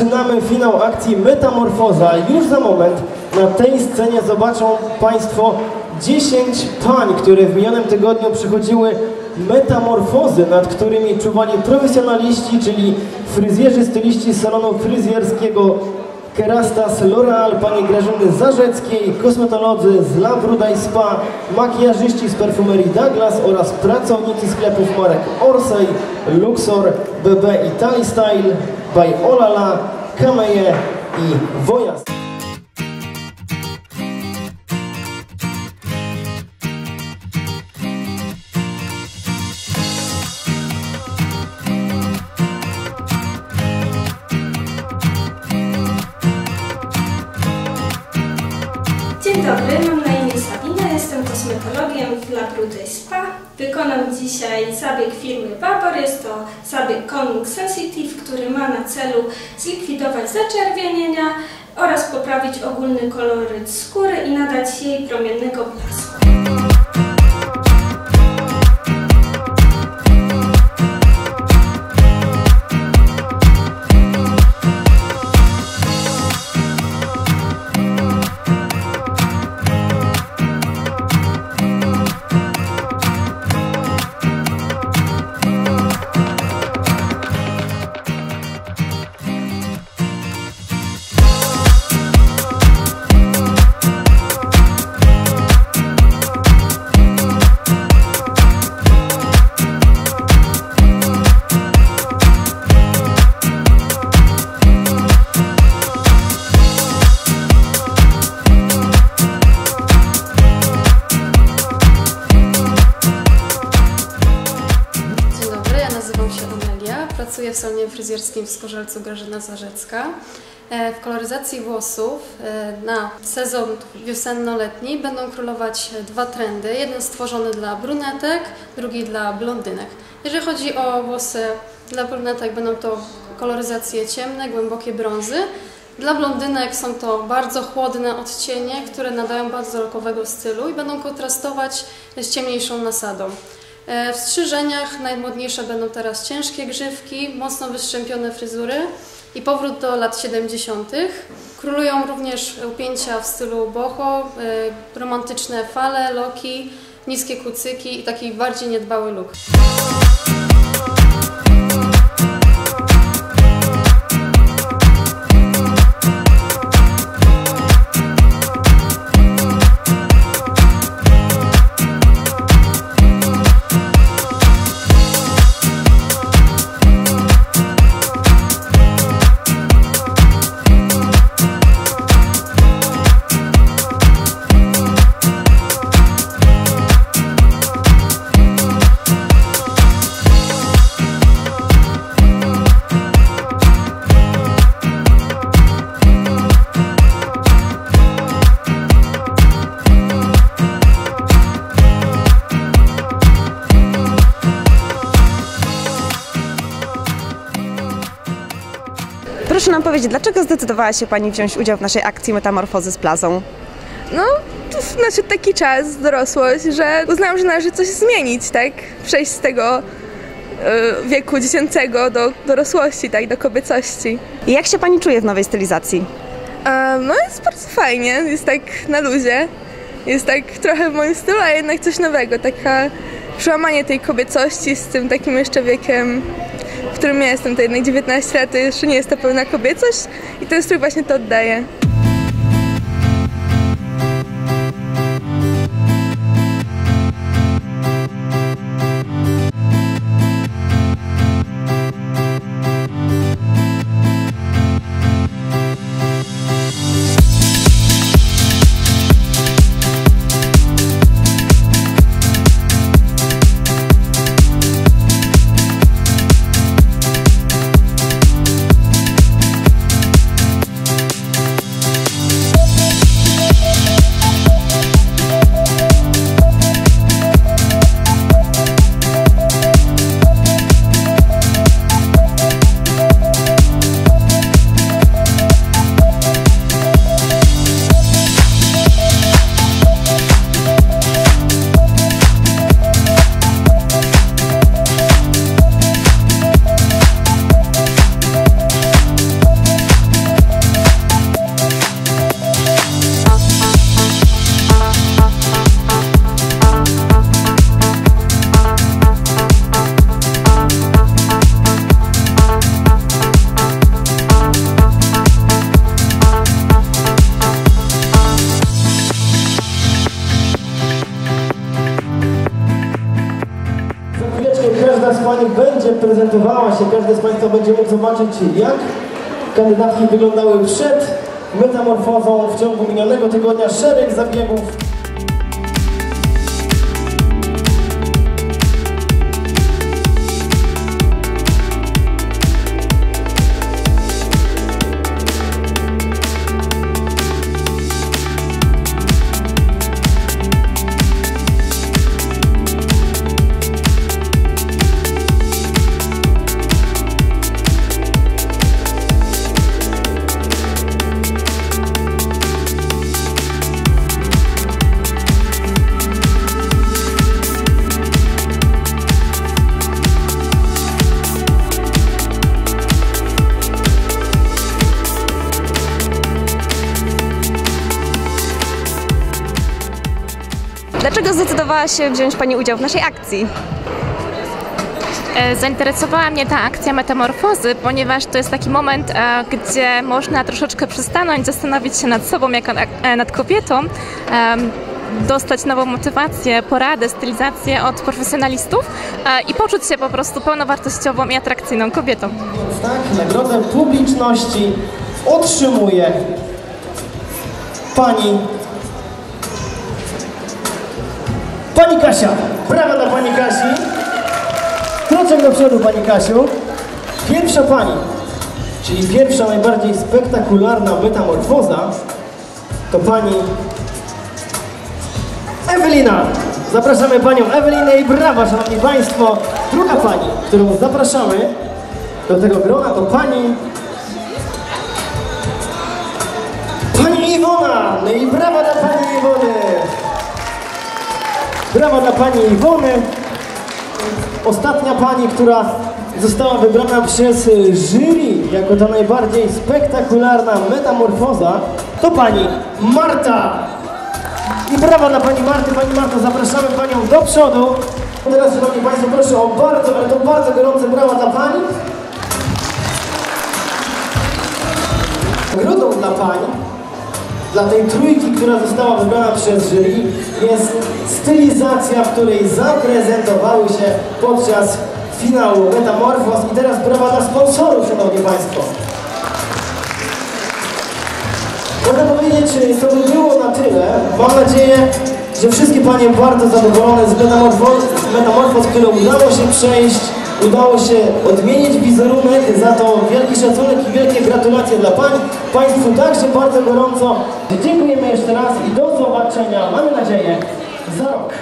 zaczynamy finał akcji Metamorfoza. Już za moment na tej scenie zobaczą Państwo 10 pań, które w minionym tygodniu przychodziły metamorfozy, nad którymi czuwali profesjonaliści, czyli fryzjerzy, styliści salonu fryzjerskiego Kerastas L'Oreal, pani Grażyny Zarzeckiej, kosmetolodzy z La Bruda Spa, makijażyści z perfumerii Douglas oraz pracownicy sklepów marek Orsay, Luxor, BB i Tali Style, by Olala, Kameje i Wojazd. Dzień dobry, mam na imię Sabina, jestem kosmetologiem w La Brude Spa. Wykonam dzisiaj zabieg firmy Vapor. Jest to zabieg Calming Sensitive, który ma na celu zlikwidować zaczerwienienia oraz poprawić ogólny koloryt skóry i nadać jej promiennego blasku. Pracuję w salonie fryzjerskim w Skorzelcu Grażyna Zarzecka. E, W koloryzacji włosów e, na sezon wiosenno-letni będą królować dwa trendy. Jeden stworzony dla brunetek, drugi dla blondynek. Jeżeli chodzi o włosy dla brunetek, będą to koloryzacje ciemne, głębokie brązy. Dla blondynek są to bardzo chłodne odcienie, które nadają bardzo rokowego stylu i będą kontrastować z ciemniejszą nasadą. E, W strzyżeniach najmodniejsze będą teraz ciężkie grzywki, mocno wyszczępione fryzury i powrót do lat 70. Królują również upięcia w stylu boho, e, romantyczne fale, loki, niskie kucyki i taki bardziej niedbały look. Powiedzieć, dlaczego zdecydowała się Pani wziąć udział w naszej akcji Metamorfozy z plazą? No, to nadszedł taki czas, dorosłość, że uznałam, że należy coś zmienić, tak? Przejść z tego e, wieku dziecięcego do dorosłości, tak? Do kobiecości. I jak się Pani czuje w nowej stylizacji? E, no, jest bardzo fajnie, jest tak na luzie, jest tak trochę w moim stylu, a jednak coś nowego, taka przełamanie tej kobiecości z tym takim jeszcze wiekiem, którym ja jestem, to jednak 19 lat, to jeszcze nie jest to pełna kobiecość i ten strój właśnie to oddaje. Będzie prezentowała się, każdy z Państwa będzie mógł zobaczyć, jak kandydatki wyglądały przed metamorfozą w ciągu minionego tygodnia. Szereg zabiegów. Dlaczego zdecydowała się wziąć Pani udział w naszej akcji? E, Zainteresowała mnie ta akcja metamorfozy, ponieważ to jest taki moment, e, gdzie można troszeczkę przystanąć, zastanowić się nad sobą jako e, nad kobietą, dostać nową motywację, poradę, stylizację od profesjonalistów i poczuć się po prostu pełnowartościową i atrakcyjną kobietą. Tak, nagrodę publiczności otrzymuje Pani Pani Kasia. Brawa dla Pani Kasi. Kroczek do przodu Pani Kasiu. Pierwsza Pani, czyli pierwsza najbardziej spektakularna metamorfoza to Pani Ewelina. Zapraszamy Panią Ewelinę i brawa Szanowni Państwo. Druga Pani, którą zapraszamy do tego grona to Pani Pani Iwona. No i brawa dla Pani Iwony. Brawa dla Pani Iwony. Ostatnia Pani, która została wybrana przez jury jako ta najbardziej spektakularna metamorfoza, to Pani Marta. I brawa dla Pani Marty. Pani Marto, zapraszamy Panią do przodu. Teraz, Szanowni Państwo, proszę o bardzo, ale to bardzo gorące brawa dla Pani. Nagrodą dla Pań, dla tej trójki, która została wybrana przez jury, jest stylizacja, w której zaprezentowały się podczas finału Metamorfos. I teraz brawa dla sponsorów, Szanowni Państwo. Mogę powiedzieć, to by było na tyle. Mam nadzieję, że wszystkie Panie bardzo zadowolone z metamorfos, z metamorfos udało się przejść, udało się odmienić wizerunek. Za to wielki szacunek i wielkie gratulacje dla Pań. Państwu także bardzo gorąco dziękujemy jeszcze raz i do zobaczenia, mamy nadzieję, za rok.